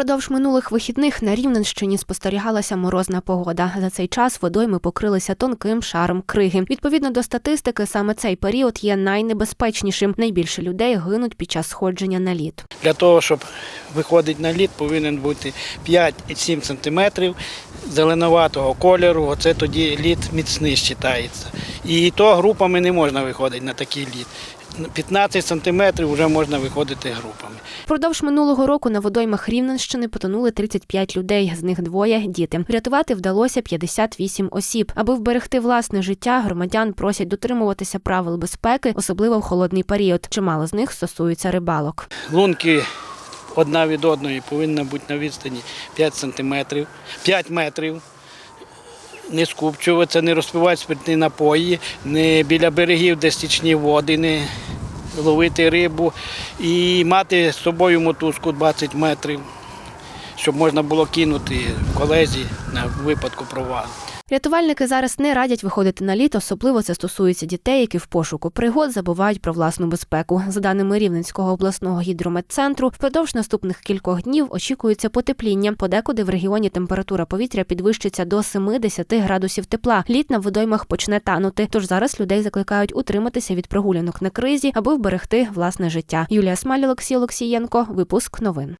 Впродовж минулих вихідних на Рівненщині спостерігалася морозна погода. За цей час водойми покрилися тонким шаром криги. Відповідно до статистики, саме цей період є найнебезпечнішим. Найбільше людей гинуть під час сходження на лід. Для того, щоб виходити на лід, повинен бути 5-7 см зеленуватого кольору. Оце тоді лід міцний вважається. І то групами не можна виходити на такий лід. 15 см вже можна виходити групами. Впродовж минулого року на водоймах Рівненщини потонули 35 людей, з них двоє діти. Врятувати вдалося 58 осіб. Аби вберегти власне життя, громадян просять дотримуватися правил безпеки, особливо в холодний період. Чимало з них стосуються рибалок. Лунки одна від одної повинна бути на відстані 5 см, 5 метрів. Не скупчуватися, не розпивати спиртні напої, не біля берегів, де стічні води, не ловити рибу і мати з собою мотузку 20 метрів, щоб можна було кинути в колезі на випадку провалу. Рятувальники зараз не радять виходити на лід, особливо це стосується дітей, які в пошуку пригод забувають про власну безпеку. За даними Рівненського обласного гідрометцентру, впродовж наступних кількох днів очікується потепління. Подекуди в регіоні температура повітря підвищиться до 7-10 градусів тепла. Лід на водоймах почне танути. Тож зараз людей закликають утриматися від прогулянок на кризі, аби вберегти власне життя. Юлія Смаль, Олексій Олексієнко. Випуск новин.